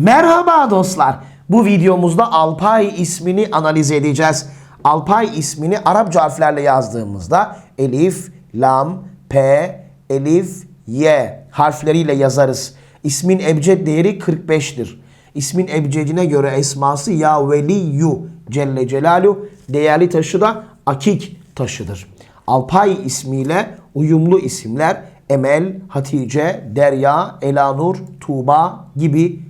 Merhaba dostlar. Bu videomuzda Alpay ismini analiz edeceğiz. Alpay ismini Arapça harflerle yazdığımızda Elif, Lam, P, Elif, Y harfleriyle yazarız. İsmin ebced değeri 45'tir. İsmin ebcedine göre esması Ya Veliyyu Celle Celaluhu değerli taşı da Akik taşıdır. Alpay ismiyle uyumlu isimler Emel, Hatice, Derya, Elanur, Tuğba gibi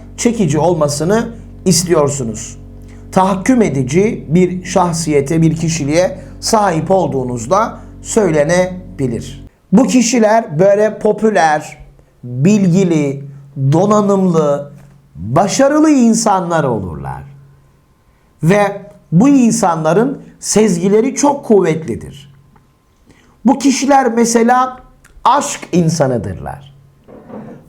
çekici olmasını istiyorsunuz. Tahakküm edici bir şahsiyete, bir kişiliğe sahip olduğunuzda söylenebilir. Bu kişiler böyle popüler, bilgili, donanımlı, başarılı insanlar olurlar. Ve bu insanların sezgileri çok kuvvetlidir. Bu kişiler mesela aşk insanıdırlar.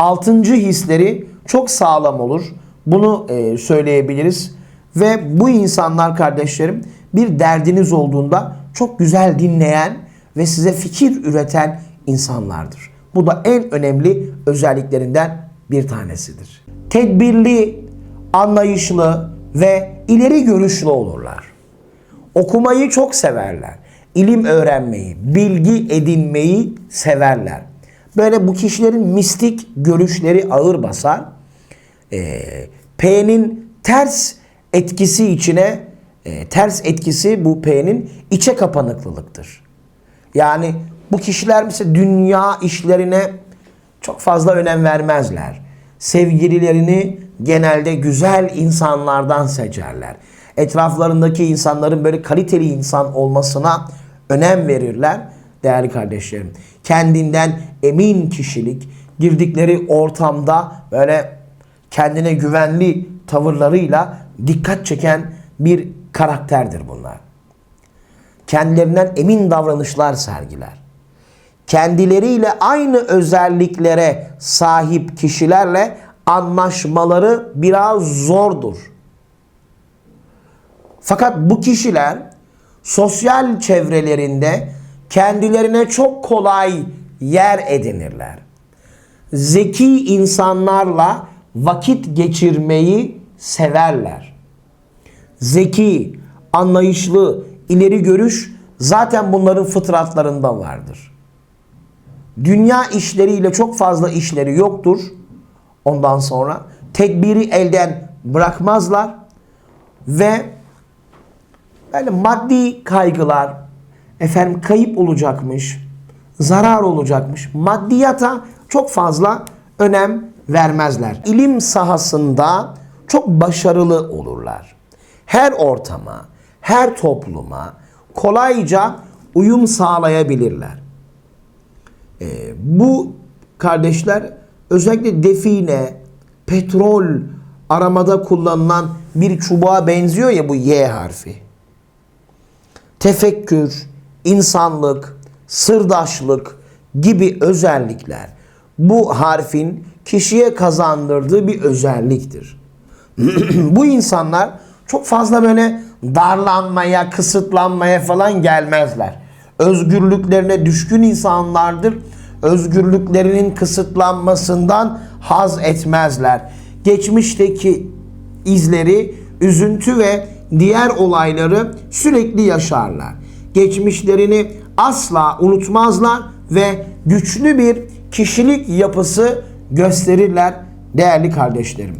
altıncı hisleri çok sağlam olur. Bunu e, söyleyebiliriz. Ve bu insanlar kardeşlerim bir derdiniz olduğunda çok güzel dinleyen ve size fikir üreten insanlardır. Bu da en önemli özelliklerinden bir tanesidir. Tedbirli, anlayışlı ve ileri görüşlü olurlar. Okumayı çok severler. İlim öğrenmeyi, bilgi edinmeyi severler. Böyle bu kişilerin mistik görüşleri ağır basar. Ee, P'nin ters etkisi içine, e, ters etkisi bu P'nin içe kapanıklılıktır. Yani bu kişiler mesela dünya işlerine çok fazla önem vermezler. Sevgililerini genelde güzel insanlardan seçerler. Etraflarındaki insanların böyle kaliteli insan olmasına önem verirler değerli kardeşlerim. Kendinden emin kişilik, girdikleri ortamda böyle kendine güvenli tavırlarıyla dikkat çeken bir karakterdir bunlar. Kendilerinden emin davranışlar sergiler. Kendileriyle aynı özelliklere sahip kişilerle anlaşmaları biraz zordur. Fakat bu kişiler sosyal çevrelerinde kendilerine çok kolay yer edinirler. Zeki insanlarla vakit geçirmeyi severler. zeki, anlayışlı, ileri görüş zaten bunların fıtratlarında vardır. Dünya işleriyle çok fazla işleri yoktur. Ondan sonra tedbiri elden bırakmazlar ve böyle maddi kaygılar, efendim kayıp olacakmış, zarar olacakmış. Maddiyata çok fazla önem vermezler. İlim sahasında çok başarılı olurlar. Her ortama, her topluma kolayca uyum sağlayabilirler. Ee, bu kardeşler özellikle define, petrol aramada kullanılan bir çubuğa benziyor ya bu Y harfi tefekkür, insanlık, sırdaşlık gibi özellikler bu harfin kişiye kazandırdığı bir özelliktir. bu insanlar çok fazla böyle darlanmaya, kısıtlanmaya falan gelmezler. Özgürlüklerine düşkün insanlardır. Özgürlüklerinin kısıtlanmasından haz etmezler. Geçmişteki izleri, üzüntü ve diğer olayları sürekli yaşarlar. Geçmişlerini asla unutmazlar ve güçlü bir kişilik yapısı gösterirler değerli kardeşlerim.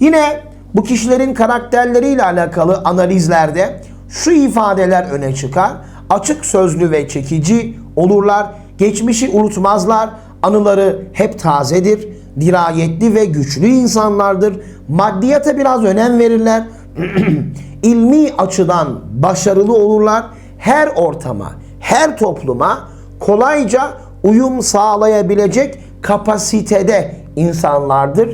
Yine bu kişilerin karakterleriyle alakalı analizlerde şu ifadeler öne çıkar. Açık sözlü ve çekici olurlar. Geçmişi unutmazlar. Anıları hep tazedir. Dirayetli ve güçlü insanlardır. Maddiyata biraz önem verirler. ilmi açıdan başarılı olurlar. Her ortama, her topluma kolayca uyum sağlayabilecek kapasitede insanlardır.